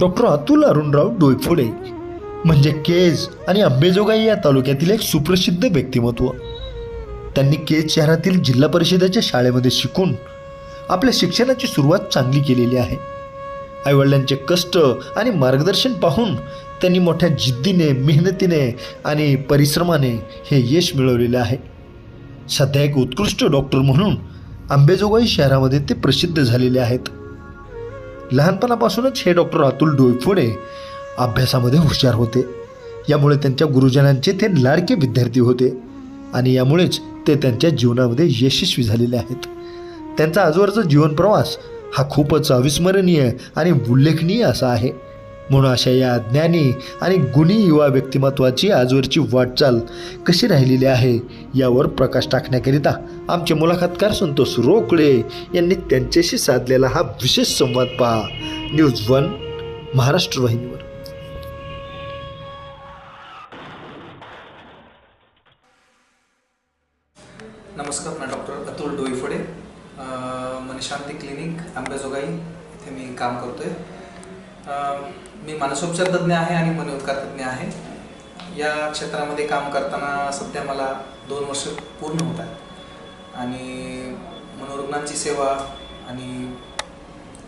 Doctor Atul Arunrao Doyphode म्हणजे केज आणि अंबेजोगाई या तालुक्यातील एक सुप्रसिद्ध व्यक्तिमत्व. त्यांनी केज शहरातील जिल्हा परिषदेच्या शाळेमध्ये शिकून आपल्या शिक्षणाची सुरुवात चांगली केलेली आहे. आईवडिलांचे कष्ट आणि मार्गदर्शन पाहून त्यांनी मोठ्या जिद्दीने मेहनतीने आणि परिश्रमाने हे यश मिळवलेले आहे. सध्या एक उत्कृष्ट डॉक्टर म्हणून आंबेजोगाई शहरामध्ये ते प्रसिद्ध झालेले आहेत. लहानपणापासूनच हे डॉक्टर अतुल डोईफोडे अभ्यासामध्ये हुशार होते. यामुळे त्यांच्या गुरुजनांचे ते लाडके विद्यार्थी होते आणि यामुळेच ते त्यांच्या जीवनामध्ये यशस्वी झालेले आहेत. त्यांचा आजवरचा जीवनप्रवास हा खूपच अविस्मरणीय आणि उल्लेखनीय असा आहे. म्हणून अशा या ज्ञानी आणि गुणी युवा व्यक्तिमत्वाची आजवरची वाटचाल कशी राहिलेली आहे यावर प्रकाश टाकण्याकरिता आमचे मुलाखतकार संतोष रोकडे यांनी त्यांच्याशी साधलेला हा विशेष संवाद पहा. न्यूज वन महाराष्ट्र वाहिनीवर. नमस्कार मी डॉक्टर अतुल डोईफोडे. मनशांती क्लिनिक आंबेजोगाई इथे मी काम करतोय. मी मानसोपचार तज्ज्ञ आहे आणि मनोपचार तज्ज्ञ आहे. या क्षेत्रामध्ये काम करताना सध्या मला दोन वर्ष पूर्ण होत आहेत. आणि मनोरुग्णांची सेवा आणि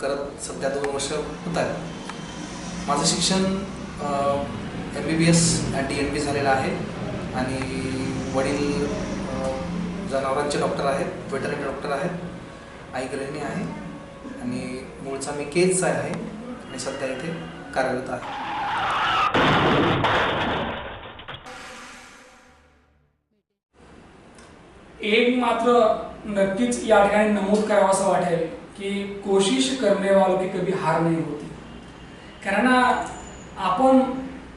करत सध्या दोन वर्ष होत आहेत. माझं शिक्षण M B B S D N B झालेलं आहे. आणि वडील जनावरांचे डॉक्टर आहेत वेटरनरी डॉक्टर आहेत आई गृहिणी आहे. आणि मूळचा मी केजचा आहे. आणि सध्या इथे कार्यरत आहे. एक मात्र नक्कीच या ठिकाणी नमूद करावं असं वाटेल की कोशिश करणे वालों की कधी हार नाही होती. कारण आपण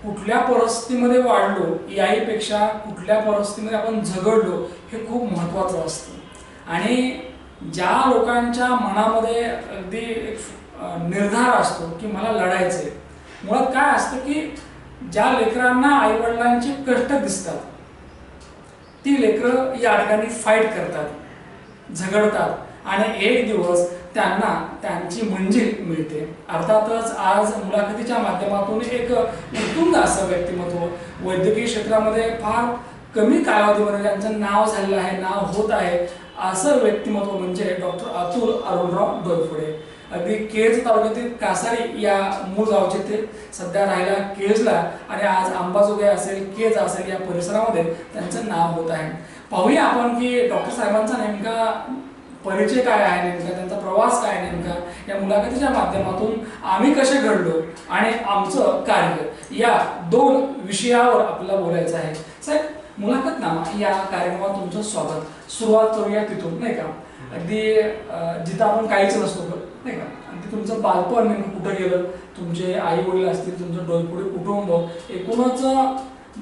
कुठल्या परिस्थितीमध्ये वाढलो याहीपेक्षा कुठल्या परिस्थितीमध्ये आपण झगडलो हे खूप महत्त्वाचं असतं. आणि ज्या लोकांच्या मनामध्ये अगदी निर्धार असतो की मला लढायचं आहे मुळात काय असतं की ज्या लेकरांना आईवडिलांचे कष्ट दिसतात ती लेकरं या ठिकाणी फाईट करतात झगडतात आणि एक दिवस त्यांना त्यांची मंजिल मिळते. अर्थातच आज मुलाखतीच्या माध्यमातून एक उत्तुंग असं व्यक्तिमत्व वैद्यकीय क्षेत्रामध्ये फार कमी कालावधीमध्ये त्यांचं नाव झालेलं आहे नाव होत आहे असं व्यक्तिमत्व म्हणजे डॉक्टर अतुल अरुणराव डोयफोडे अगदी केज तालुक्यातील कासारी या मूळ गावचे ते. सध्या राहायला केजला आणि आज अंबाजोगाई असेल केज असेल या परिसरामध्ये त्यांचं नाव होत आहे. पाहूया आपण की डॉक्टर साहेबांचा नेमका परिचय काय आहे नेमका त्यांचा प्रवास काय नेमका? या मुलाखतीच्या माध्यमातून आम्ही कसे घडलो आणि आमचं कार्य या दोन विषयावर आपल्याला बोलायचं आहे. साहेब मुलाखत मुलाखतनामा या कार्यक्रमात तुमचं स्वागत. सुरुवात करूया तिथून नाही का? अगदी जिथं आपण काहीच नसतो. नाही का? आणि तुमचं बालपण नेमकं कुठं गेलं? तुमचे आई वडील असतील तुमचं डोळपुढे कुटुंब एकूणच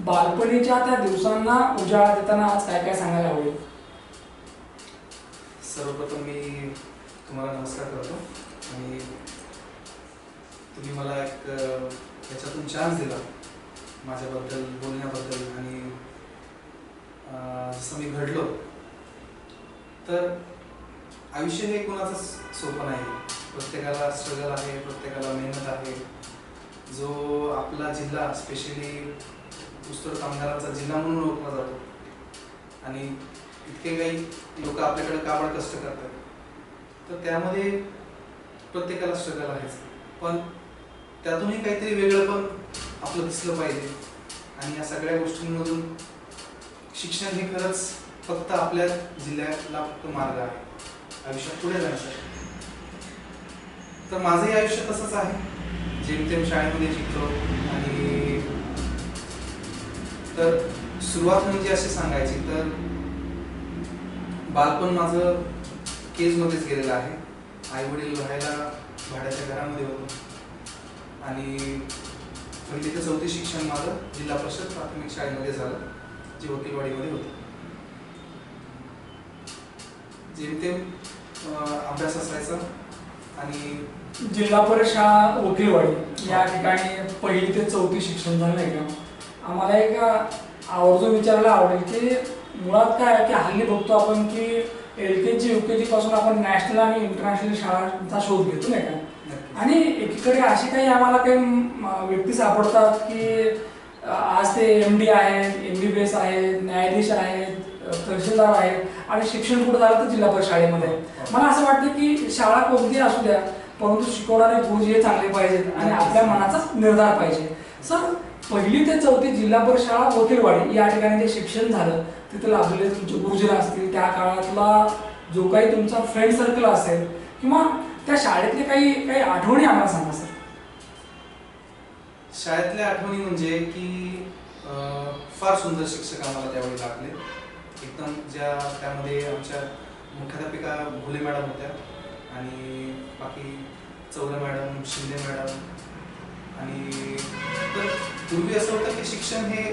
बालपणीच्या त्या दिवसांना उजाळा देताना आज काय काय सांगायला आवडेल सर्वप्रथम मी तुम्हाला नमस्कार करतो. आणि तुम्ही मला एक त्याच्यातून याच्यातून चान्स दिला माझ्याबद्दल बोलण्याबद्दल. आणि जसं मी घडलो तर आयुष्य हे कोणाचं सोपं नाही प्रत्येकाला स्ट्रगल आहे प्रत्येकाला मेहनत आहे. जो आपला जिल्हा स्पेशली ऊसतोड कामगारांचा जिल्हा म्हणून ओळखला जातो. आणि इतके काही लोक आपल्याकडे काबड कष्ट करतात. तर त्यामध्ये प्रत्येकाला स्ट्रगल आहेच. पण त्यातूनही काहीतरी वेगळं पण आपलं दिसलं पाहिजे. आणि या सगळ्या गोष्टींमधून शिक्षण हे खरंच फक्त आपल्या जिल्ह्याला फक्त मार्ग आहे. आयुष्यात पुढे जाण्यासाठी. तर माझंही आयुष्य तसंच आहे. जेमतेम शाळेमध्ये शिकतो आणि तर सुरुवात म्हणजे अशी सांगायची तर बालपण माझं केजमध्येच गेलेलं आहे. आई वडील राहायला भाड्याच्या घरामध्ये होतो. आणि पहिली ते चौथी शिक्षण माझं जिल्हा परिषद प्राथमिक शाळेमध्ये झालं जे वकीलवाडीमध्ये होते. जेमतेम अभ्यास असायचा आणि जिल्हा परिषद शाळा वकीलवाडी या ठिकाणी पहिली ते चौथी शिक्षण झालं नाही का आम्हाला एक आवर्जून विचारायला आवडेल की मुळात काय आहे की हल्ली बघतो आपण की एल के जी यू के जी पासून आपण नॅशनल आणि इंटरनॅशनल शाळांचा शोध घेतो नाही का? आणि एकीकडे असे काही आम्हाला काही व्यक्ती सापडतात की आज ते एम डी आहेत एम बी बी एस आहेत न्यायाधीश आहेत तहसीलदार आहेत आणि शिक्षण कुठं झालं तर जिल्हा परिषद शाळेमध्ये मला असं वाटतं की शाळा कोणतीही असू द्या परंतु शिकवणारे गुरुजी हे चांगले पाहिजेत आणि आपल्या मनाचाच निर्धार पाहिजे. सर पहिली ते चौथी जिल्हा परिषद शाळा वकीलवाडी या ठिकाणी जे शिक्षण झालं तिथे लाभलेले तुमचे गुरुजन असतील त्या काळातला जो काही तुमचा फ्रेंड सर्कल असेल किंवा त्या शाळेतले काही काही आठवणी आम्हाला सांगा सर. शाळेतल्या आठवणी म्हणजे की अं, फार सुंदर शिक्षक आम्हाला त्यावेळी लागले. एकदम ज्या त्यामध्ये आमच्या मुख्याध्यापिका भोले मॅडम होत्या आणि बाकी चौरे मॅडम शिंदे मॅडम आणि तर पूर्वी असं होतं की शिक्षण हे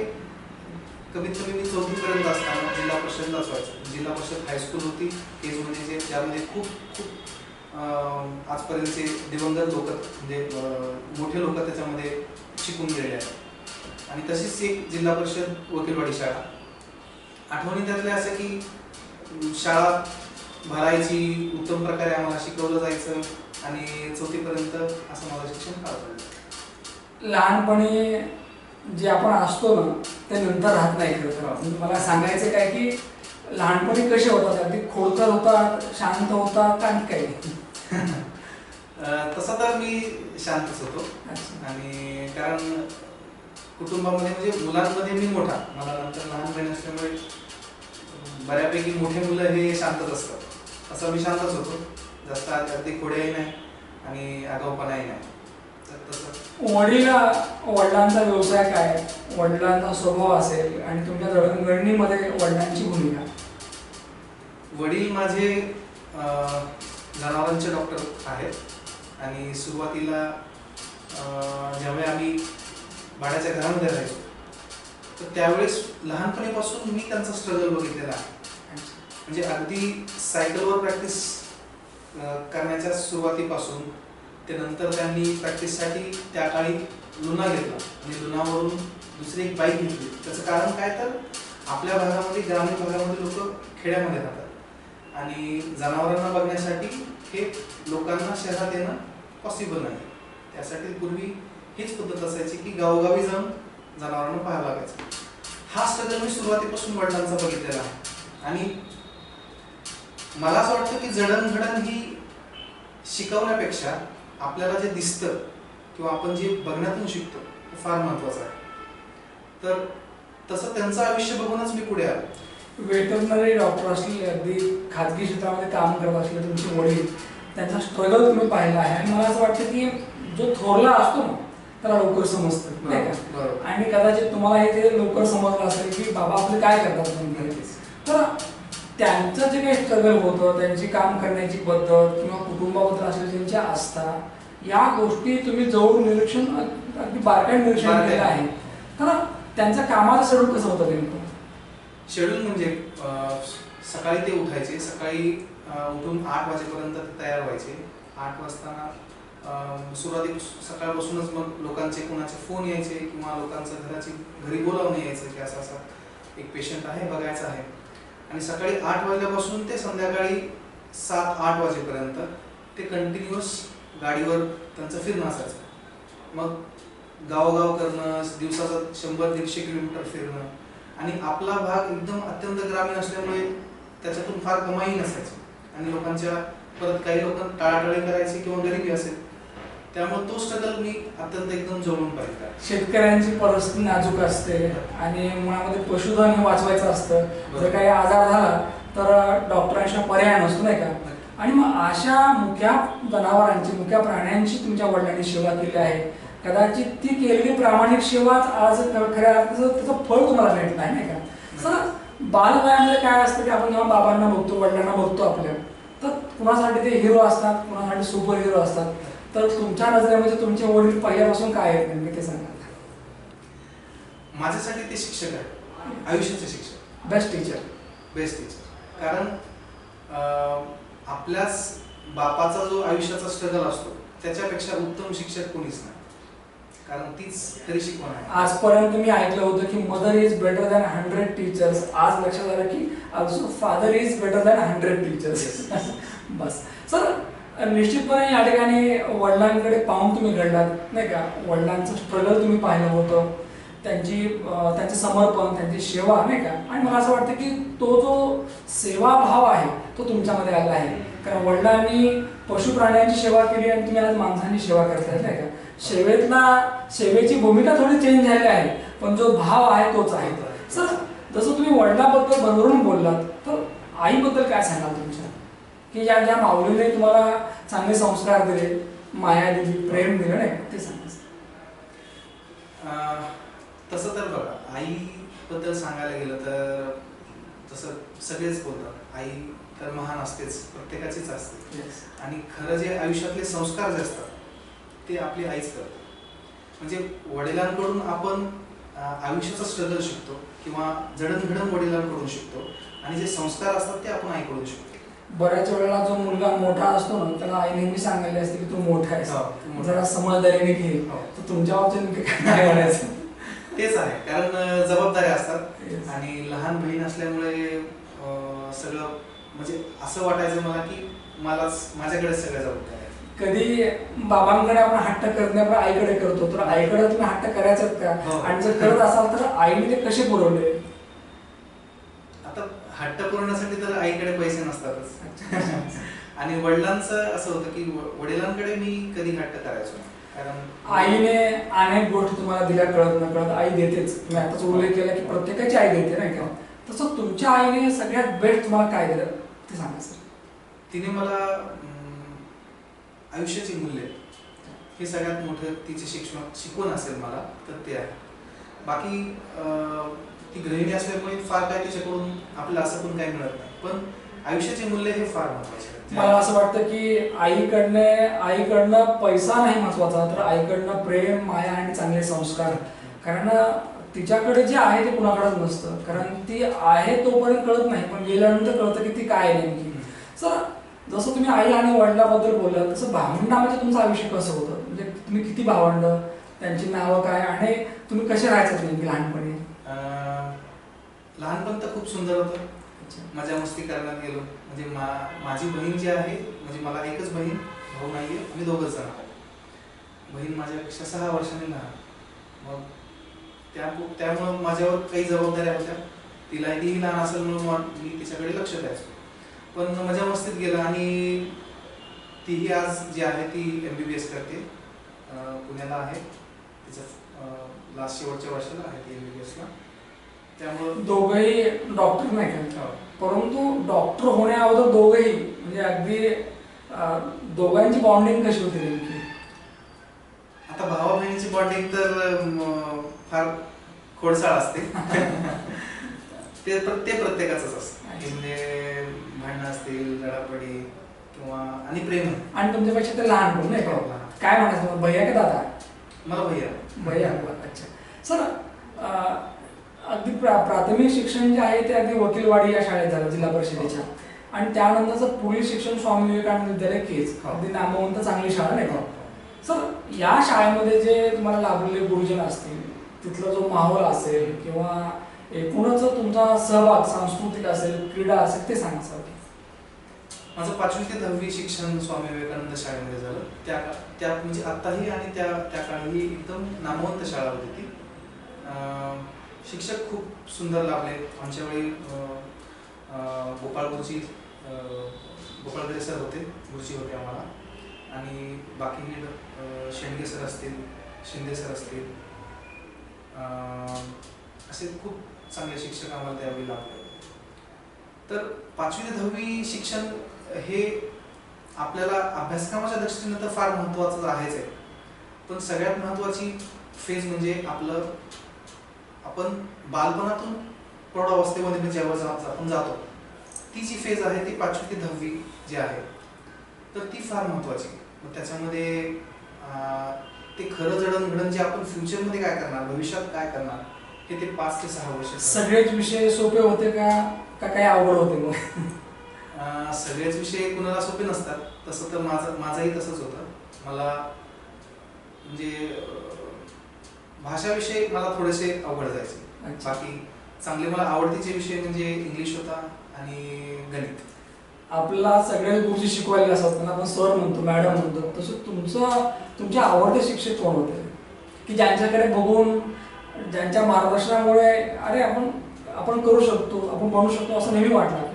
कमीत कमी मी चौथीपर्यंत असताना जिल्हा परिषद असायचं. जिल्हा परिषद हायस्कूल होती. केजमध्ये म्हणजे जे ज्यामध्ये खूप खूप आजपर्यंतचे दिवंगत लोक म्हणजे मोठे लोक त्याच्यामध्ये शिकून गेलेले आहेत. आणि तशीच एक जिल्हा परिषद वकीलवाडी शाळा. आठवणी त्यातल्या असं की शाळा भरायची उत्तम प्रकारे आम्हाला शिकवलं जायचं. आणि चौथीपर्यंत असं माझं शिक्षण पार पडलं लहानपणी जे आपण असतो ना ते नंतर राहत नाही खरं तर. म्हणजे मला सांगायचं काय की लहानपणी कसे होतात? अगदी खोडकर होतात शांत होतात आणि काही अं, तसं तर मी शांतच होतो. आणि कारण कुटुंबामध्ये म्हणजे मुलांमध्ये मी मोठा. मला नंतर लहान बहीण असल्यामुळे बऱ्यापैकी मोठे मुलं हे शांतच असतात. असं मी शांतच होतो. जास्त अगदी खोड्याही नाही आणि आगाऊपणाही नाही. वडील वडिलांचा व्यवसाय काय? वडिलांचा स्वभाव असेल आणि तुमच्या जडणघडणीमध्ये वडिलांची भूमिका? वडील माझे जनावरांचे डॉक्टर आहेत. आणि सुरुवातीला ज्यावेळी आम्ही भाड्याच्या घरामध्ये राहायचो तर त्यावेळेस लहानपणीपासून मी त्यांचा स्ट्रगल बघितलेला आहे. म्हणजे अगदी सायकलवर प्रॅक्टिस करण्याच्या सुरुवातीपासून ते नंतर त्यांनी प्रॅक्टिससाठी त्या काळी लुना घेतला. आणि लुनावरून दुसरी एक बाईक घेतली. त्याचं कारण काय तर आपल्या भागामध्ये ग्रामीण भागामध्ये लोक खेड्यामध्ये राहतात. आणि जनावरांना बघण्यासाठी हे लोकांना शहरात येणं पॉसिबल नाही. त्यासाठी पूर्वी हीच पद्धत असायची की गावोगावी जाऊन जनावरांना पाहायला लागायचं. हा स्ट्रगल मी सुरुवातीपासून वडिलांचा बघितलेला आहे. आणि मला असं वाटतं की जडणघडण ही शिकवण्यापेक्षा आपल्याला जे दिसतं किंवा आपण जे बघण्यातून शिकतो ते फार महत्वाचं आहे. तर तसं त्यांचं आयुष्य बघूनच मी पुढे आलो. वेटरनरी डॉक्टर असले अगदी खाजगी क्षेत्रामध्ये काम करत असले तुमचे वडील त्यांचा स्ट्रगल तुम्ही पाहिला आहे. आणि मला असं वाटतं की जो थोरला असतो ना त्याला लवकर समजतं नाही का? बरोबर. आणि कदाचित तुम्हाला हे ते लवकर समजलं असेल की बाबा आपले काय करतात तर त्यांचं जे काही स्ट्रगल होतं त्यांची काम करण्याची पद्धत किंवा कुटुंबाबद्दल असलेली त्यांची आस्था या गोष्टी तुम्ही जवळ निरीक्षण अग- अगदी बारकाईने निरीक्षण. केलं आहे. तर त्यांच्या कामाचं शेड्यूल कसं होतं नेमकं? शेड्यूल म्हणजे सकाळी ते उठायचे सकाळी उठून आठ वाजेपर्यंत ते तयार व्हायचे. आठ वाजताना सुरुवाती सकाळपासूनच मग लोकांचे कोणाचे फोन यायचे किंवा लोकांचं घराची घरी बोलावणं यायचं की असं असं एक पेशंट आहे बघायचं आहे. आणि सकाळी आठ वाजल्यापासून ते संध्याकाळी सात आठ वाजेपर्यंत ते कंटिन्युअस गाडीवर त्यांचं फिरणं असायचं. मग गावोगाव करणं दिवसाचा शंभर दीडशे किलोमीटर फिरणं आणि आपला भाग एकदम अत्यंत ग्रामीण असल्यामुळे त्याच्यातून फार कमाई नसायची. आणि लोकांच्या परत काही लोक टाळाटाळी करायची किंवा गरिबी असेल त्यामुळे तो स्ट्रगल मी अत्यंत एकदम जवळून पाहिला. शेतकऱ्यांची परिस्थिती नाजूक असते आणि मुळामध्ये पशुधन हे वाचवायचं असतं. जर काही आजार झाला तर डॉक्टरांशिवाय पर्याय नसतो नाही का? आणि मग अशा मुख्या जनावरांची मुख्या प्राण्यांची तुमच्या वडिलांनी सेवा केली आहे. कदाचित ती केलेली प्रामाणिक सेवाच आज खऱ्या अर्थाचं त्याचं फळ तुम्हाला मिळत नाही नाही का? सर बालवयामध्ये काय असतं की आपण जेव्हा बाबांना बघतो वडिलांना बघतो आपल्या तर कुणासाठी ते हिरो असतात कुणासाठी सुपर हिरो असतात? तर तुमच्या नजरेमध्ये तुमचे वडील पहिल्यापासून काय आहेत नेमके ते सांगा. माझ्यासाठी ते शिक्षक आहे आयुष्याचे शिक्षक. बेस्ट टीचर बेस्ट टीचर कारण आपल्याच बापाचा जो आयुष्याचा स्ट्रगल असतो त्याच्यापेक्षा उत्तम शिक्षक कोणीच नाही. कारण तीच खरी शिकवण आहे. आजपर्यंत मी ऐकलं होतं की mother is better than hundred teachers आज लक्षात आलं की also father is better than hundred teachers bus. Sir निश्चितपणे या ठिकाणी वडिलांकडे पाहून तुम्ही घडलात नाही का? वडिलांचं स्ट्रगल तुम्ही पाहिलं होतं. त्यांची त्यांचं समर्पण त्यांची सेवा नाही का? आणि मला असं वाटतं की तो जो सेवाभाव आहे तो तुमच्यामध्ये आला आहे. कारण वडिलांनी पशु प्राण्यांची सेवा केली आणि तुम्ही आज माणसांची सेवा करताय नाही का? सेवेतला सेवेची भूमिका थोडी चेंज झाली आहे पण जो भाव आहे तोच आहे. सर जसं तुम्ही वडिलाबद्दल भरभरून बोललात तर आईबद्दल काय सांगाल तुमच्या? की ज्या ज्या माऊलीने तुम्हाला चांगले संस्कार दिले माया दिली प्रेम दिलं नाही? ते सांगा तसं तर बघा आईबद्दल सांगायला गेलं तर तसं सगळेच बोलतात आई तर महान असतेच प्रत्येकाचीच असते Yes. आणि खरं जे आयुष्यातले संस्कार जे असतात ते आपली आईच करते म्हणजे वडिलांकडून आपण आयुष्याचा स्ट्रगल शिकतो किंवा जडणघडण वडिलांकडून शिकतो आणि जे संस्कार असतात ते आपण आईकडून शिकतो बऱ्याच वेळेला जो मुलगा मोठा असतो ना त्याला आई नेहमी सांगायला असते की तू मोठा हो, आहेस मोठा. जरा समजदारीने घे. हो. तर तुमच्या बाबतीत काय म्हणायचं. तेच आहे. कारण जबाबदाऱ्या असतात. आणि लहान बहीण असल्यामुळे सगळं म्हणजे असं वाटायचं मला की मलाच माझ्याकडे सगळ्या जबाबदाऱ्या आहेत. कधी बाबांकडे आपण हट्ट करणे आपण आईकडे करतो. तर आईकडे तुम्ही हट्ट करायचात हो. का आणि जर करत असाल तर आईने ते कसे पुरवले? हट्ट पुरवण्यासाठी तर आईकडे पैसे नसतातच. आणि वडिलांचं असं होतं की व- वडिलांकडे मी कधी हट्ट करायचो नाही. कारण आईने अनेक गोष्टी तुम्हाला दिल्या कळत न कळत आई देतेच. तुम्ही आताच उल्लेख केला की प्रत्येकाची आई देते नाही का? तसं तुमच्या आईने सगळ्यात बेस्ट तुम्हाला काय दिलं? ते सांगा सर. तिने मला आयुष्याची मूल्य. हे सगळ्यात मोठं तिचे शिक्षण शिकवण असेल मला तर ते आहे. बाकी अं, ती गृहिणी असल्यामुळे फार काय तिच्याकडून आपल्याला असं पण काही मिळत नाही. पण आयुष्याचे मूल्य हे फार महत्त्वाचे मला असं वाटतं की आईकडनं आईकडनं पैसा नाही महत्त्वाचा तर आईकडनं प्रेम माया आणि चांगले संस्कार. कारण तिच्याकडे जे आहे ते कुणाकडेच नसतं. कारण ती आहे तोपर्यंत कळत नाही पण गेल्यानंतर कळतं की ती काय आहे नेमकी. सर जसं तुम्ही आई आणि वडिलाबद्दल बोललात तसं भावंडामध्ये म्हणजे तुमचं आयुष्य कसं होतं? म्हणजे तुम्ही किती भावंड? त्यांची नावं काय? आणि तुम्ही कसे राहायचं नेमकी लहानपणी? लहानपण तर खूप सुंदर होतं. मजा मस्ती करण्यात गेलो. म्हणजे मा माझी बहीण जी आहे म्हणजे मला एकच बहीण भाऊ नाही आहे आम्ही दोघंच जण आहोत. बहीण माझ्यापेक्षा सहा वर्षांनी लहान. मग त्या त्यामुळं माझ्यावर काही जबाबदाऱ्या होत्या. तिला तीही लहान असेल म्हणून मी तिच्याकडे लक्ष द्यायचो. पण मजा मस्तीत गेलं आणि तीही आज जी आहे ती एम बी बी एस करते. पुण्याला आहे. तिचं लास्ट शेवटच्या वर्षाला आहे एम बी बी एसला त्यामुळं दोघंही डॉक्टर नाही का. परंतु डॉक्टर होण्या अगोदर दोघंही म्हणजे अगदी दोघांची बॉन्डिंग कशी होती नेमकी? आता भावा बहिणीची बॉन्डिंग तर म, फार खोडसाळ असते. ते प्र- ते प्रत्येकाच असतं. म्हणजे भांडणं असतील लढापडी किंवा आणि प्रेम. आणि तुमच्यापेक्षा ते लहान पण नाही हो. काय म्हणायचं भैया का दादा? भैया भैया अच्छा। सर अगदी प्रा प्राथमिक शिक्षण जे आहे ते अगदी वकीलवाडी या शाळेत झालं जिल्हा परिषदेच्या. आणि त्यानंतरचं पुढील शिक्षण स्वामी विवेकानंद विद्यालय केज हो. अगदी नामवंत चांगली शाळा नाही का? सर या शाळेमध्ये जे तुम्हाला लाभलेले गुरुजन असतील तिथला जो माहोल असेल किंवा एकूणच तुमचा सहभाग सांस्कृतिक असेल क्रीडा असेल ते सांगा सर. माझं पाचवी ते दहावी शिक्षण स्वामी विवेकानंद शाळेमध्ये झालं. त्या त्या म्हणजे आत्ताही आणि त्या त्या काळीही एकदम नामवंत शाळा होती ती. शिक्षक खूप सुंदर लागले आमच्या वेळी गोपाळगुरुजी गोपाळगुरे सर होते. गुरुजी होते आम्हाला. आणि बाकी शेंडगे सर असतील शिंदे सर असतील. असे खूप चांगले शिक्षक आम्हाला त्यावेळी लाभले. तर पाचवी ते दहावी शिक्षण हे आपल्याला अभ्यासक्रमाच्या दृष्टीने तर फार महत्त्वाचं आहेच आहे. पण सगळ्यात महत्त्वाची फेज म्हणजे आपलं आपण बालपणातून प्रौढावस्थेमध्ये म्हणजे जेव्हा आपण जातो ती जी फेज आहे ती पाचवी ते दहावी जी आहे. तर ती फार महत्त्वाची. मग त्याच्यामध्ये ते खरं जडणघडण जे आपण फ्युचरमध्ये काय करणार भविष्यात काय करणार हे ते पाच ते सहा वर्ष सगळेच विषय सोपे होते का का काही अवघड होते मग? सगळेच विषय कुणाला सोपे नसतात. तसं तर माझं माझंही तसंच होतं. मला म्हणजे भाषाविषय मला थोडेसे अवघड जायचे. बाकी चांगले मला आवडतीचे विषय म्हणजे इंग्लिश होता आणि गणित. आपला सगळे गुरुजी शिकवायला असतात त्यांना आपण सर म्हणतो मॅडम म्हणतो तसं तुमचं तुमचे आवडते शिक्षक कोण होते? की ज्यांच्याकडे बघून ज्यांच्या मार्गदर्शनामुळे अरे आपण आपण करू शकतो आपण बनू शकतो असं नेहमी वाटलं.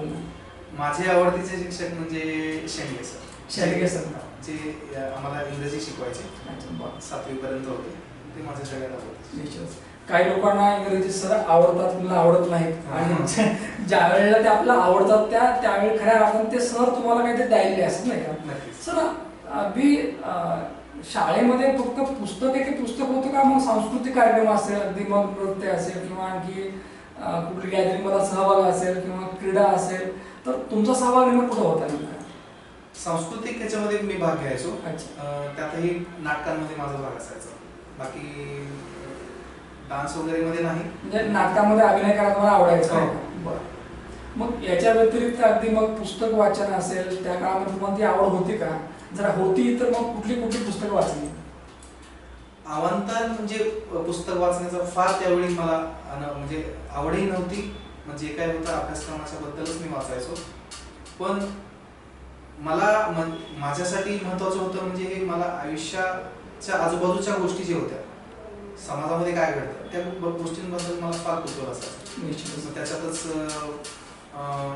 माझे आवडतीचे शिक्षक म्हणजे शेंडगे सर शेंडगे सर. जे आम्हाला इंग्रजी शिकवायचे. सातवी पर्यंत होते ते माझे सगळ्यात आवडते. काही लोकांना इंग्रजी सर आवडतात मला आवडत नाहीत आणि. ज्या- वेळेला ते आपल्याला आवडतात त्या त्यावेळी खऱ्या अर्थाने ते सर तुम्हाला काहीतरी द्यायले असत नाही का सर अगदी शाळेमध्ये फक्त पुस्तक एक पुस्तक होतं का मग सांस्कृतिक कार्यक्रम असेल अगदी मग नृत्य असेल किंवा आणखी कुठली गॅदरिंगमध्ये सहभाग असेल किंवा क्रीडा असेल तर तुमचा सहभाग नेमका कुठं होता नेमका? सांस्कृतिक ह्याच्यामध्ये मी भाग घ्यायचो. त्यातही नाटकांमध्ये माझा भाग असायचा. बाकी डान्स वगैरे मध्ये नाही. म्हणजे नाटकामध्ये अभिनय करायला मला आवडायचं हो. का? बरं. मग याच्या व्यतिरिक्त अगदी मग पुस्तक वाचन असेल त्या काळामध्ये तुम्हाला ती आवड होती का? जर होती तर मग कुठली कुठली पुस्तकं वाचली? अवांतर म्हणजे पुस्तक वाचण्याचा फार त्यावेळी मला अन- म्हणजे आवडही नव्हती. म्हणजे जे काय होतं अभ्यासक्रमाच्या बद्दलच मी वाचायचो. पण मला मन- माझ्यासाठी महत्वाचं होतं म्हणजे हे मला आयुष्याच्या आजूबाजूच्या गोष्टी ज्या होत्या समाजामध्ये काय घडतं त्या गोष्टींबद्दल मला फार कुतूहल असायचं. निश्चितच. त्याच्यातच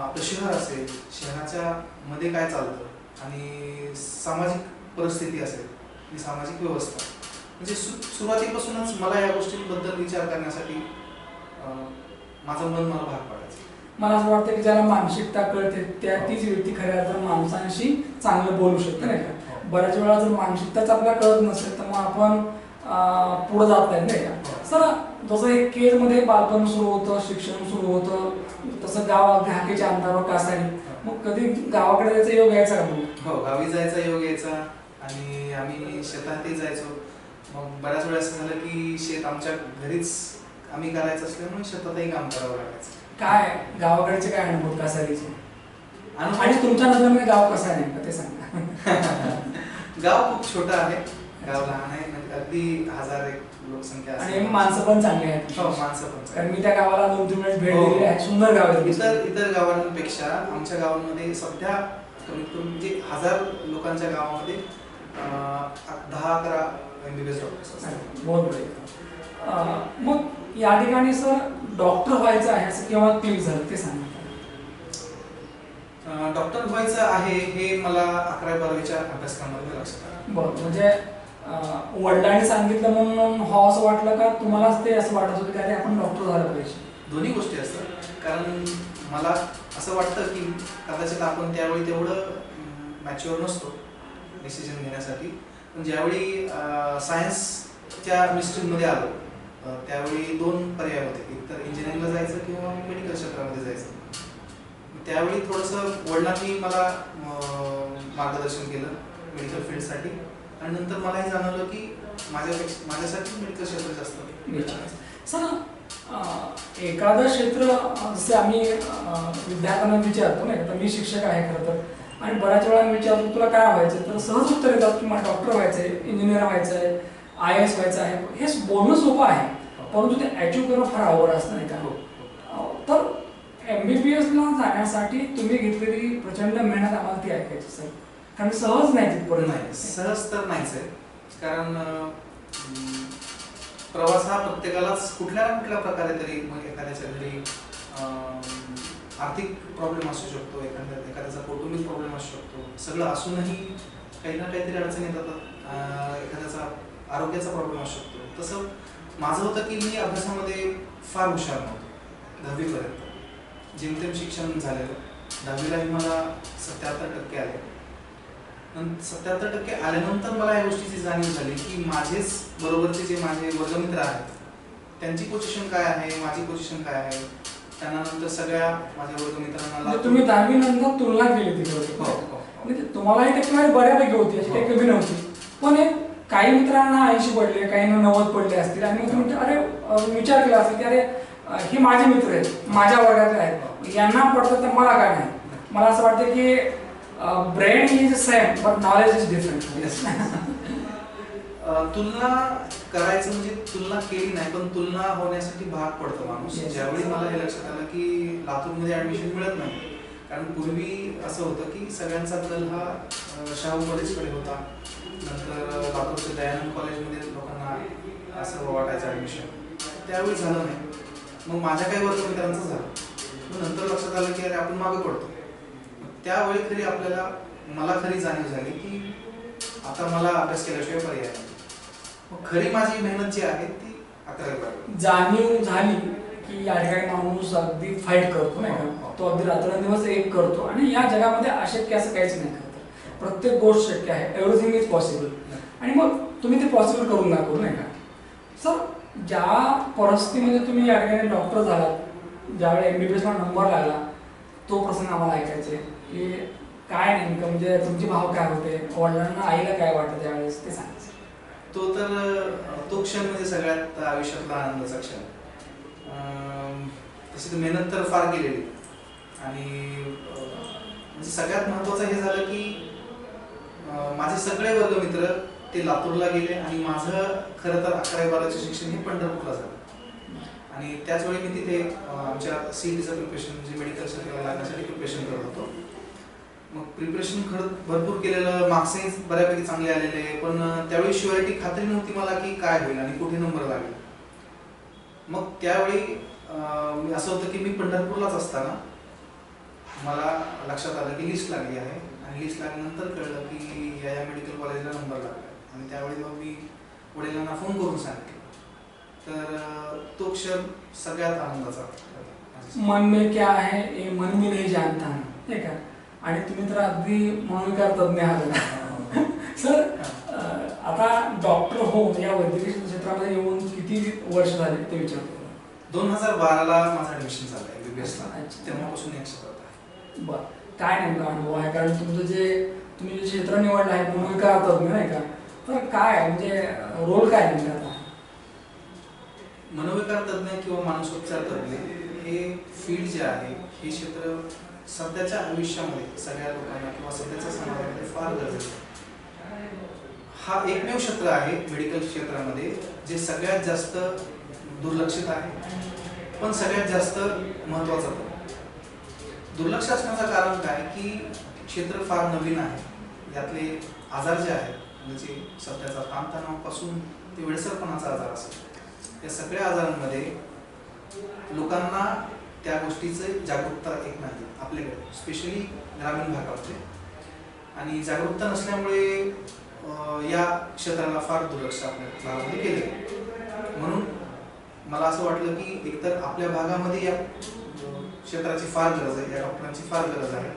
आपलं शहर असेल शहराच्या मध्ये काय चालतं आणि सामाजिक परिस्थिती असेल सामाजिक व्यवस्था. म्हणजे सुरुवातीपासूनच मला या गोष्टींबद्दल विचार करण्यासाठी माझं मन मला भाग पाडायचं. मला असं वाटतं की ज्याला मानसिकता कळते त्या तीच व्यक्ती खऱ्या अर्थानं माणसांशी चांगलं बोलू शकते नाही का? बऱ्याच वेळा जर मानसिकताच आपल्याला कळत नसेल तर मग आपण पुढे जात नाही नाही का? सर जसं एक केजमध्ये बालपण सुरू होतं शिक्षण सुरू होतं तसं गाव हाकेच्या अंतरावर कासारी. मग कधी गावाकडे जायचा योग यायचा का हो गावी जायचा योग यायचा आणि आम्ही शेतातही जायचो. मग बऱ्याच वेळा असं झालं की शेत आमच्या घरीच आम्ही करायचं असल्यामुळे शेतातही काम करावं लागायचं. काय? गावाकडचे काय अनुभव कासारीचे? अनुभव- आणि तुमच्या नजरेमध्ये गाव कसं आहे नेमकं ते सांगा. गाव खूप छोटं आहे. गाव लहान आहे. म्हणजे अगदी हजार एक लोकसंख्या आणि. माणसं पण चांगली आहेत. हो माणसं पण कारण मी त्या गावाला दोन तीन वेळेस भेट हो. दिलेली आहे. सुंदर गाव आहे इतर इतर गावांपेक्षा आमच्या गावामध्ये सध्या कमीत कमी म्हणजे हजार लोकांच्या गावामध्ये अं, दहा अकरा एमबीबीएस असतात. बहुत बढिया. मग या ठिकाणी सर डॉक्टर व्हायचं आहे असं केव्हा क्लिक झालं ते सांगा. डॉक्टर व्हायचं आहे हे मला अकरा बारावीच्या अभ्यासक्रमामध्ये लक्षात आलं. बरं म्हणजे वडिलांनी सांगितलं म्हणून हो असं वाटलं का? तुम्हालाच ते असं वाटत होतं की अरे आपण डॉक्टर झालं पाहिजे. दोन्ही गोष्टी असतात. कारण मला असं वाटतं की कदाचित आपण त्यावेळी तेवढं मॅच्युअर नसतो डिसिजन घेण्यासाठी. पण ज्यावेळी सायन्सच्या मिस्ट्रीमध्ये आलो त्यावेळी दोन पर्याय होते. एक तर इंजिनिअरिंगला जायचं किंवा मेडिकल क्षेत्रामध्ये जायचं. त्यावेळी थोडंसं वडिलांनी मला मार्गदर्शन केलं मेडिकल फील्डसाठी आणि नंतर मला हे जाणवलं की माझ्यापेक्षा माझ्यासाठी मेडिकल क्षेत्र जास्त सर एखादं क्षेत्र जसे आम्ही विद्यार्थ्यांना विचारतो नाही तर मी शिक्षक आहे खरं तर. आणि बऱ्याच वेळा मी विचारतो तुला काय व्हायचं तर सहज उत्तर येतात की मला डॉक्टर व्हायचं आहे इंजिनियर व्हायचं आहे आय एस व्हायचं आहे. हे बोलणं सोपं आहे परंतु ते अचीव करणं फार अवघड असतं नाही का? हो. तर एम बी बी एसला जाण्यासाठी तुम्ही घेतलेली प्रचंड मेहनत आम्हाला ती ऐकायची सर. कारण सहज नाही तिथपर्यंत नाही सहज तर नाहीच आहे कारण प्रवास हा प्रत्येकालाच कुठल्या ना कुठल्या प्रकारे तरी मग एखाद्याच्या घरी आर्थिक प्रॉब्लेम असू शकतो एखाद्या एखाद्याचा कौटुंबिक प्रॉब्लेम असू शकतो. सगळं असूनही काही ना काहीतरी अडचणी येतात. एखाद्याचा आरोग्याचा प्रॉब्लेम असू शकतो. तसं माझं होतं की मी अभ्यासामध्ये फार हुशार नव्हतो दहावीपर्यंत. जेमतेम शिक्षण झालेलं. दहावीलाही मला सत्याहत्तर टक्के आले. सत्याहत्तर टक्के आल्यानंतर मला या गोष्टीची जाणीव झाली की माझेच बरोबरचे जे माझे वर्गमित्र आहेत त्यांची पोझिशन काय आहे माझी पोझिशन काय आहे? त्यांना नंतर सगळ्या माझ्या वर्गमित्रांना म्हणजे तुम्ही दहावी नंतर तुलना केली हो, तिकडे हो, हो. म्हणजे तुम्हालाही टक्केवारी बऱ्यापैकी होती अशी काही हो. कमी नव्हती. पण एक काही मित्रांना ऐंशी पडले काही नव्वद पडले असतील. आणि तुम्ही अरे विचार केला असेल की अरे हे माझे मित्र आहेत माझ्या वर्गातले आहेत. यांना पडतं तर मला काय नाही. मला असं वाटतं की brain is same but knowledge is different तुलना करायचं म्हणजे तुलना केली नाही पण तुलना होण्यासाठी भाग पडतो माणूस. ज्यावेळी मला हे लक्षात आलं की लातूरमध्ये ऍडमिशन मिळत नाही कारण पूर्वी असं होतं की सगळ्यांचा कल हा शाहू कॉलेजकडे होता. नंतर लातूरच्या दयानंद कॉलेजमध्ये लोकांना असं वाटायचं ॲडमिशन त्यावेळी झालं नाही. मग माझ्या काही वर्गमित्रांचं झालं. मग नंतर लक्षात आलं की अरे आपण मागे पडतो. त्यावेळी खरी आपल्याला मला खरी जाणीव झाली की आता मला अभ्यास केल्याशिवाय पर्याय खरी माझी मेहनत जी आहे ती जाणीव झाली की या ठिकाणी माणूस अगदी फाईट करतो नाही का? तो अगदी रात्रंदिवस एक करतो आणि या जगामध्ये अशक्य असं काहीच नाही खरं तर. प्रत्येक गोष्ट शक्य आहे. एव्हरीथिंग इज पॉसिबल आणि मग तुम्ही ते पॉसिबल करून दाखवलं नाही का? सर ज्या परिस्थितीमध्ये तुम्ही या ठिकाणी डॉक्टर झालात ज्यावेळी एम बी बी एसला नंबर लागला तो प्रसंग आम्हाला ऐकायचे की काय नेमकं म्हणजे तुमचे भाव काय होते? वडिलांना आईला काय वाटतं त्यावेळेस? ते सांगायचं. तो तर तो क्षण म्हणजे सगळ्यात आयुष्यातला आनंदाचा क्षण. अं, तशी तर मेहनत तर फार केलेली. आणि म्हणजे सगळ्यात महत्त्वाचं हे झालं की माझे सगळे वर्गमित्र ते लातूरला गेले आणि माझं खरं तर अकरावी बाराचं शिक्षण हे पंढरपूरला झालं. आणि त्याच वेळी मी तिथे आमच्या सी टीचं प्रिपरेशन म्हणजे मेडिकल क्षेत्राला लागण्यासाठी प्रिपरेशन करत होतो. मग प्रिपरेशन खरं भरपूर केलेलं मार्क्सही बऱ्यापैकी चांगले आलेले पण त्यावेळी शुअरिटी खात्री नव्हती मला की काय होईल आणि कुठे नंबर लागेल. मग त्यावेळी अं, असं होतं की मी पंढरपूरलाच असताना मला लक्षात आलं की लिस्ट लागली आहे आणि लिस्ट लागल्यानंतर कळलं की या या मेडिकल कॉलेजला नंबर लागला आणि त्यावेळी मग मी वडिलांना फोन करून सांगितलं. तर अं, तो क्षण सगळ्यात आनंदाचा होता. मन में क्या है ये मन में नहीं जानता. नाही का? आणि तुम्ही तर अगदी मनोविकार तज्ञ आहात. सर आता डॉक्टर होऊन या वैद्यकीय क्षेत्रामध्ये येऊन किती वर्ष झाले ते विचारतो? दोन हजार बाराला माझं ऍडमिशन झालं एमबीबीएसला. तेव्हापासून एक क्षेत्रात आहे बर. काय नेमका अनुभव आहे? कारण तुमचं जे तुम्ही जे क्षेत्र निवडलं आहे मनोविकार तज्ञ नाही का? तर काय? म्हणजे रोल काय नेमका आता मनोविकार तज्ज्ञ किंवा मानसोपचार तज्ज्ञ हे फील्ड जे आहे हे क्षेत्र सध्याच्या आयुष्यामध्ये सगळ्या लोकांना किंवा सध्याच्या समाजामध्ये फार गरजेचं हा एकमेव क्षेत्र आहे मेडिकल क्षेत्रामध्ये जे सगळ्यात जास्त दुर्लक्षित आहे पण सगळ्यात जास्त महत्त्वाचं पण. दुर्लक्ष असण्याचं कारण काय? की क्षेत्र फार नवीन आहे. यातले आजार जे आहेत म्हणजे सध्याचा ताणतणावापासून ते वेळसरपणाचा आजार असेल. या सगळ्या आजारांमध्ये लोकांना त्या गोष्टीचं जागरूकता एक नाही आपल्याकडे स्पेशली ग्रामीण भागामध्ये. आणि जागरूकता नसल्यामुळे या क्षेत्राला फार दुर्लक्ष आपल्या भागामध्ये केलं म्हणून मला असं वाटलं की एकतर आपल्या भागामध्ये या क्षेत्राची फार गरज आहे या डॉक्टरांची फार गरज आहे.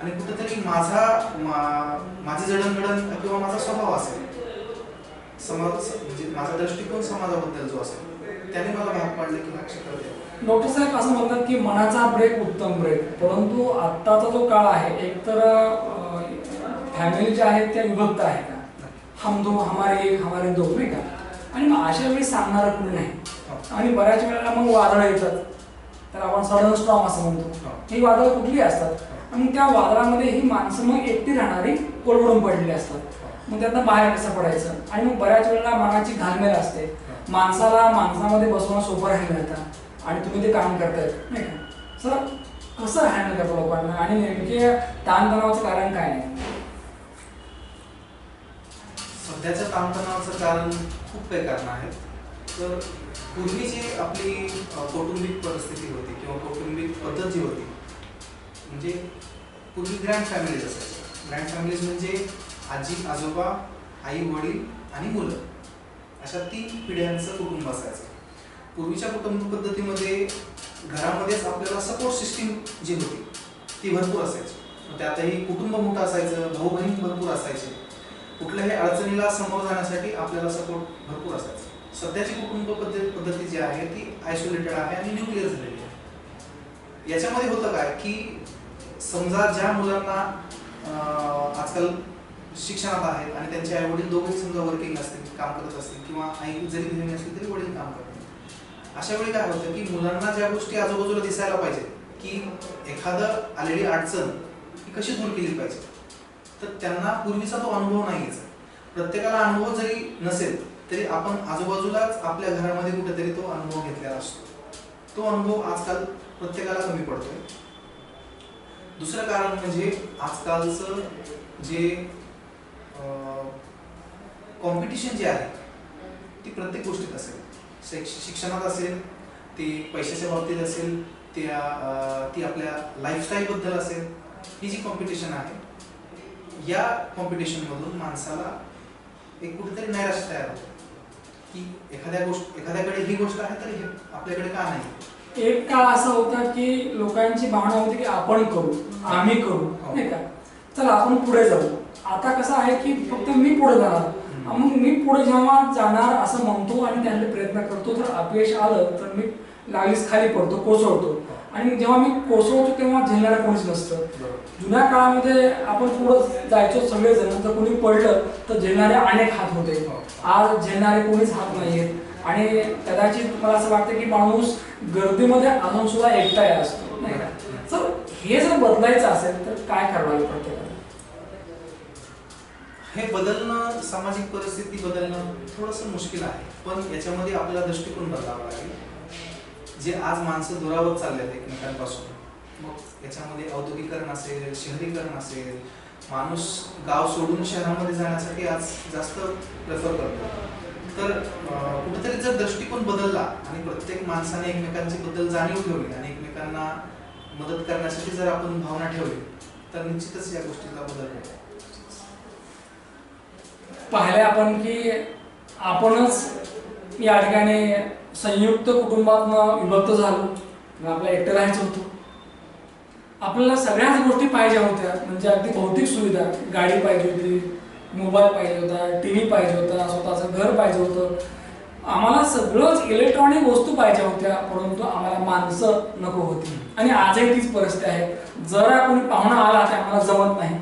आणि कुठेतरी माझा मा- माझी जडणघडण किंवा माझा स्वभाव असेल समाज म्हणजे माझा दृष्टिकोन समाजाबद्दल जो असेल त्याने मला भाग पाडले की हा क्षेत्रात यावं. डॉक्टर साहेब असं म्हणतात की मनाचा ब्रेक उत्तम ब्रेक परंतु आत्ताचा जो काळ आहे एकतर फॅमिली ज्या आहेत त्या विभक्त आहेत का? हम दो हमारे एक हमारे दो नाही का? आणि मग अशा वेळी सांगणारं कोणी नाही. आणि बऱ्याच वेळेला मग वादळं येतात. तर आपण सडन स्ट्रॉंग असं म्हणतो. ही. वादळं कुठली असतात? आणि त्या वादळामध्ये ही माणसं मग एकटी राहणारी कोलवडून पडलेली असतात. मग त्यातनं बाहेर कसं पडायचं? आणि मग बऱ्याच वेळेला मनाची घालमेल असते. माणसाला माणसामध्ये बसवणं सोपं राहिलं जातं आणि तुम्ही ते काम करतायत नाही का? सर कसं हँडल करतो लोकांना? आणि नेमके ताणतणावाचं कारण काय आहे? सध्याच्या ताणतणावाचं कारण खूप काही कारण आहेत तर पूर्वी जी आपली कौटुंबिक परिस्थिती होती किंवा कौटुंबिक पद्धत जी होती. म्हणजे पूर्वी ग्रँड फॅमिलीज असायच्या ग्रँड फॅमिलीज म्हणजे आजी आजोबा आई वडील आणि मुलं. अशा तीन पिढ्यांचं कुटुंब असायचं. पूर्वीच्या कुटुंब पद्धतीमध्ये घरामध्येच आपल्याला सपोर्ट सिस्टीम जी होती ती भरपूर असायची. मग त्यातही कुटुंब मोठं असायचं भाऊ बहीण भरपूर असायचे. कुठल्याही अडचणीला समोर जाण्यासाठी आपल्याला सपोर्ट भरपूर असायचा. सध्याची कुटुंब पद्धती पद्धती जी आहे ती आयसोलेटेड आहे आणि न्यूक्लिअर झालेली आहे. याच्यामध्ये होतं काय की समजा ज्या मुलांना आजकाल शिक्षणात आहेत आणि त्यांचे आई वडील दोघेही समजा वर्किंग असतील काम करत असतील किंवा आई जरी घरी असली तरी वडील काम करतात अशा वेळी काय होतं की मुलांना ज्या गोष्टी आजूबाजूला दिसायला पाहिजे की एखादं आलेली अडचण ही कशी दूर केली पाहिजे तर त्यांना पूर्वीचा तो अनुभव नाहीच प्रत्येकाला अनुभव जरी नसेल तरी आपण आजूबाजूलाच आपल्या घरामध्ये कुठेतरी तो अनुभव घेतलेला असतो. तो अनुभव आजकाल प्रत्येकाला कमी पडतोय. दुसरं कारण म्हणजे आजकालचं जे कॉम्पिटिशन जे आहे ती प्रत्येक गोष्टीत असेल. शिक्ष शिक्षणात असेल ती पैशाच्या बाबतीत असेल त्या ती आपल्या लाईफस्टाईलबद्दल असेल ही जी कॉम्पिटिशन आहे या कॉम्पिटिशनमधून माणसाला एक कुठेतरी नैराश्य तयार होतं. की एखाद्या गोष्ट एखाद्याकडे ही गोष्ट आहे तर हे आपल्याकडे का नाही? एक काळ असा होता की लोकांची भावना होती की आपण करू आम्ही करू नाही का? चला आपण पुढे जाऊ. आता कसं आहे की फक्त मी पुढे जाणार. मग मी पुढे जेव्हा जाणार असं म्हणतो आणि त्याने प्रयत्न करतो तर अपयश आलं तर मी लागलीच खाली पडतो कोसळतो. आणि जेव्हा मी कोसळतो तेव्हा झेलणारं कोणीच नसतं. जुन्या काळामध्ये आपण पुढं जायचो सगळेजण जर कोणी पडलं तर झेलणारे अनेक हात होते. आज झेलणारे कोणीच हात नाहीयेत. आणि कदाचित मला असं वाटतं की माणूस गर्दीमध्ये अजून सुद्धा एकटा असतो नाही का? तर हे जर बदलायचं असेल तर काय करावं प्रत्येकाने हे बदलणं सामाजिक परिस्थिती बदलणं थोडंसं मुश्किल आहे. पण याच्यामध्ये आपला दृष्टिकोन बदलावा लागेल. जे आज माणसं दुरावत चालले आहेत एकमेकांपासून मग याच्यामध्ये औद्योगिकरण असेल शहरीकरण असेल माणूस गाव सोडून शहरामध्ये जाण्यासाठी आज जास्त प्रेफर करतो. तर कुठेतरी जर दृष्टिकोन बदलला आणि प्रत्येक माणसाने एकमेकांची बद्दल जाणीव ठेवली आणि एकमेकांना मदत करण्यासाठी जर आपण भावना ठेवली तर निश्चितच या गोष्टीला बदल मिळेल पाहिले आपण की आपणच या ठिकाणी संयुक्त कुटुंबातनं विभक्त झालो आपल्या एकटं राहायचं होतं. आपल्याला सगळ्याच गोष्टी पाहिजे होत्या. म्हणजे अगदी भौतिक सुविधा. गाडी पाहिजे होती मोबाईल पाहिजे होता टी व्ही पाहिजे होता स्वतःचं घर पाहिजे होतं. आम्हाला सगळंच इलेक्ट्रॉनिक वस्तू पाहिजे होत्या परंतु आम्हाला माणसं नको होती. आणि आजही तीच परिस्थिती आहे. जरा कोणी पाहुणा आला ते आम्हाला जमत नाही.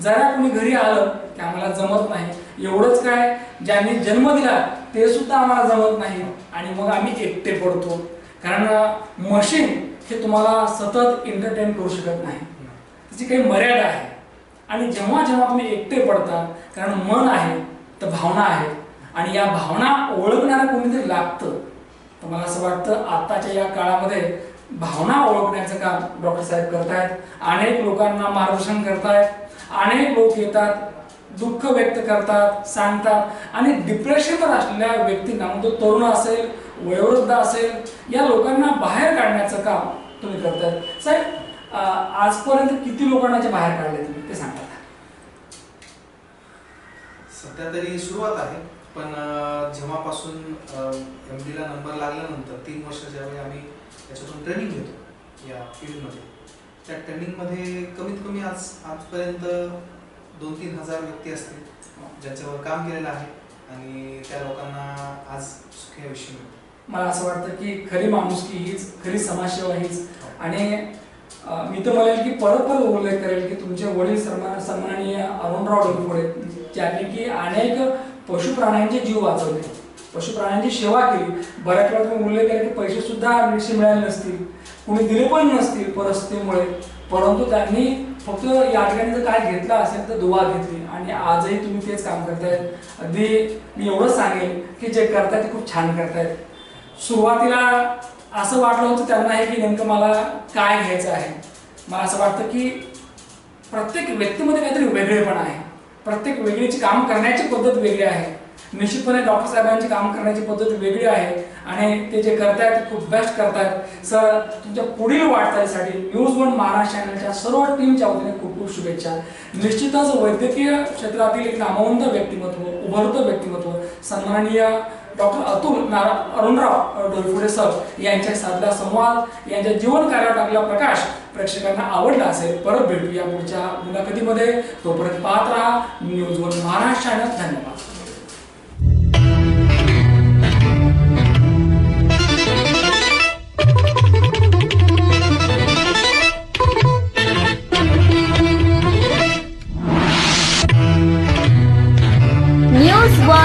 जरा कोणी घरी आलं की आम्हाला जमत नाही. एवढंच काय? ज्यांनी जन्म दिला ते सुद्धा आम्हाला जमत नाही. आणि मग आम्ही एकटे पडतो. कारण मशीन हे तुम्हाला सतत एंटरटेन करू शकत नाही. त्याची काही मर्यादा आहे. आणि जेव्हा जेव्हा तुम्ही एकटे पडता कारण मन आहे तर भावना आहे. आणि या भावना ओळखणारं कोणीतरी लागतं. तर मला असं वाटतं आत्ताच्या या काळामध्ये भावना ओळखण्याचं काम डॉक्टर साहेब करतायत. अनेक लोकांना मार्गदर्शन करतायत. अनेक लोक येतात दुःख व्यक्त करतात सांगतात. आणि डिप्रेशनवर असलेल्या व्यक्तींना म्हणजे तरुण असेल वयोवृद्ध असेल या लोकांना बाहेर काढण्याचं काम तुम्ही करतात साहेब आजपर्यंत किती लोकांना बाहेर काढले तुम्ही? ते सांगतात सध्या तरी सुरुवात आहे पण जेव्हापासून एम डीला नंबर लागल्यानंतर तीन वर्ष ज्यावेळी आम्ही त्याच्यातून ट्रेनिंग घेतो या फील्डमध्ये त्या ट्रेनिंगमध्ये कमीत कमी आज आजपर्यंत दोन तीन हजार व्यक्ती असतील ज्यांच्यावर काम केलेलं आहे आणि त्या लोकांना आज सुखी आयुष्य मिळतं. मला असं वाटतं की खरी माणुसकी हीच खरी समाजसेवा हीच. आणि अं, मी तर म्हणेल की परत परत उल्लेख करेल की तुमचे वडील सन्मान सन्माननीय अरुणराव डोईफोडे ज्यांनी की अनेक पशुप्राण्यांचे जीव वाचवले पशुप्राण्यांची सेवा केली. बऱ्याच वेळा तुम्ही उल्लेख केला की पैसे सुद्धा मिळाले नसतील कुणी दिले पण नसतील परिस्थितीमुळे. परंतु त्यांनी फक्त या ठिकाणी जर काय घेतलं असेल तर दुवा घेतली. आणि आजही तुम्ही तेच काम करतायत अगदी मी एवढंच सांगेल की जे करतायत ते खूप छान करतायत सुरुवातीला असं वाटलं होतं त्यांना हे की नेमकं मला काय घ्यायचं आहे. मला असं वाटतं की प्रत्येक व्यक्तीमध्ये काहीतरी वेगळेपण आहे. प्रत्येक वेगळीची काम करण्याची पद्धत वेगळी आहे. निश्चितपणे डॉक्टर साहेबांची काम करण्याची पद्धत वेगळी आहे आणि ते जे करतायत ते खूप बेस्ट करतायत. सर तुमच्या पुढील वाटचालीसाठी न्यूज वन महाराष्ट्र चॅनलच्या सर्व टीमच्या वतीने खूप खूप शुभेच्छा. निश्चितच वैद्यकीय क्षेत्रातील एक नामवंत व्यक्तिमत्व उभरतं व्यक्तिमत्व सन्माननीय डॉक्टर अतुल नारा अरुणराव डोलफुडे सर यांच्या साधला संवाद यांच्या जीवन कार्यावर टाकला प्रकाश प्रेक्षकांना आवडला असेल परत भेटूया पुढच्या मुलाखतीमध्ये. तोपर्यंत पाहत राहा न्यूज वन महाराष्ट्र चॅनल धन्यवाद.